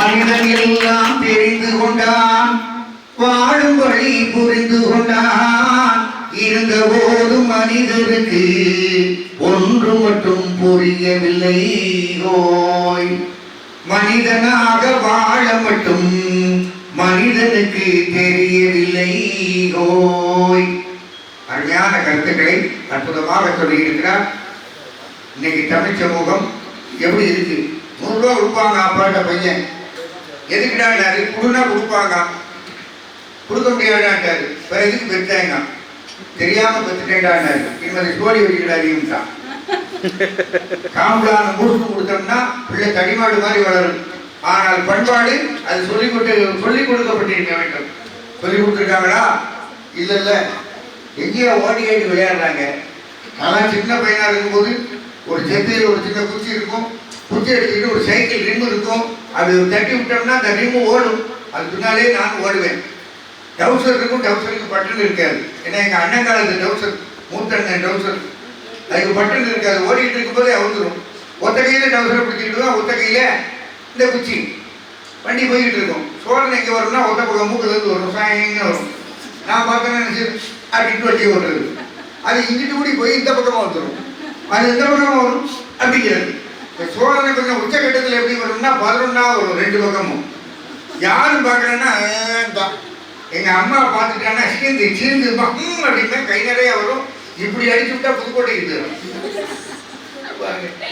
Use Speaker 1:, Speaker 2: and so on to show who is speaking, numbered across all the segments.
Speaker 1: மனிதன் எல்லாம் தெரிந்து கொண்டான். வாழும் வழி புரிந்து கொண்டான். இருந்த போதும் மனிதருக்கு ஒன்று மட்டும் புரியவில்லை. ஓய் மனிதனாக வாழ மட்டும் மனிதனுக்கு தெரியவில்லை. ஓய் அருமையான கருத்துக்களை அற்புதமாக சொல்லியிருக்கிறார். இன்னைக்கு தமிழ் சமூகம் எப்படி இருக்கு? நூறுரூவா கொடுப்பாங்க அப்பாட்ட பையன். எதுக்குடாண்டாரு கொடுனா கொடுப்பாங்க? கொடுக்க முடியாதாட்டாரு வேற எதுக்கு பெற்றாங்க? தெரியாம பெற்றுட்டேன்டாண்டாரு இனிமேல் சோடி வச்சுக்கிடாதீங்க தான் காம்புலான கொடுத்தோம்னா பிள்ளை தடிமாடு மாதிரி வளரும். ஆனால் பண்பாடு அது சொல்லி கொடுத்து சொல்லிக் கொடுக்கப்பட்டிருக்க வேண்டும். சொல்லி கொடுத்துருக்காங்களா? இல்ல இல்ல எங்கேயோ ஓடி ஆடி விளையாடுறாங்க. ஆனால் சின்ன பையனா இருக்கும்போது ஒரு செத்தியில் ஒரு சின்ன குச்சி இருக்கும். குச்சி எடுத்துக்கிட்டு ஒரு சைக்கிள் ரிம் இருக்கும். அது தட்டி விட்டோம்னா அந்த ரிம்மு ஓடும். அது பின்னாலே நான் ஓடுவேன். டவுசருக்கும் இருக்கும் பட்டன் இருக்காது. ஏன்னா எங்கள் அண்ணன் காலத்து டவுசர் மூத்த அண்ணன் டவுசர் அதுக்கு பட்டன் இருக்காது. ஓடிட்டு இருக்கும்போதே அவுந்துடும் ஒத்த கையில் டவுசரை பிடிச்சிட்டு ஒத்த கையில் இந்த குச்சி. வண்டி போய்கிட்டு இருக்கும். சோழன் எங்கே வரும்னா ஒத்த பக்கம் மூக்குல இருந்து வரும். சாயங்க வரும். நான் பார்த்தேன்னு நினச்சி அப்படின்ட்டு வண்டி ஓட்டுறது. அது இங்கிட்டு கூடி போய் இந்த பக்கமாக வந்துடும் அது எந்த பக்கமாக வரும்? அப்படிங்கிறது. இந்த சோழனை கொஞ்சம் உச்சகட்டத்தில் எப்படி வரும்னா பதினொன்னா ஒரு ரெண்டு பக்கமும். யாரும் பார்க்கலன்னா தான் எங்க அம்மா பார்த்துட்டாங்கன்னா சீந்து சீந்து ஹம் அப்படின்னா கை நிறைய வரும். இப்படி அடிச்சு விட்டா புதுக்கோட்டைக்கு போயிடும்.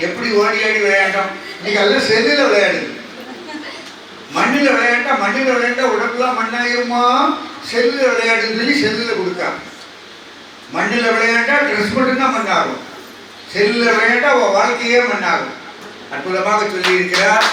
Speaker 1: எப்படி ஓடி ஆடி விளையாண்டோம். இன்னைக்கு எல்லாம் செல்லில் விளையாடுது மண்ணில் விளையாண்டா மண்ணில் விளையாண்டா உடம்புலாம் மண்ணாயிருமா? செல்லில் விளையாடுன்னு சொல்லி செல்லில் கொடுக்கா. மண்ணில் விளையாண்டா ட்ரெஸ் மட்டும்தான் மண்ணாகும். செல்லில் விளையாண்டா வாழ்க்கையே மண்ணாகும். அற்புதமாக சொல்லி இருக்கிறார்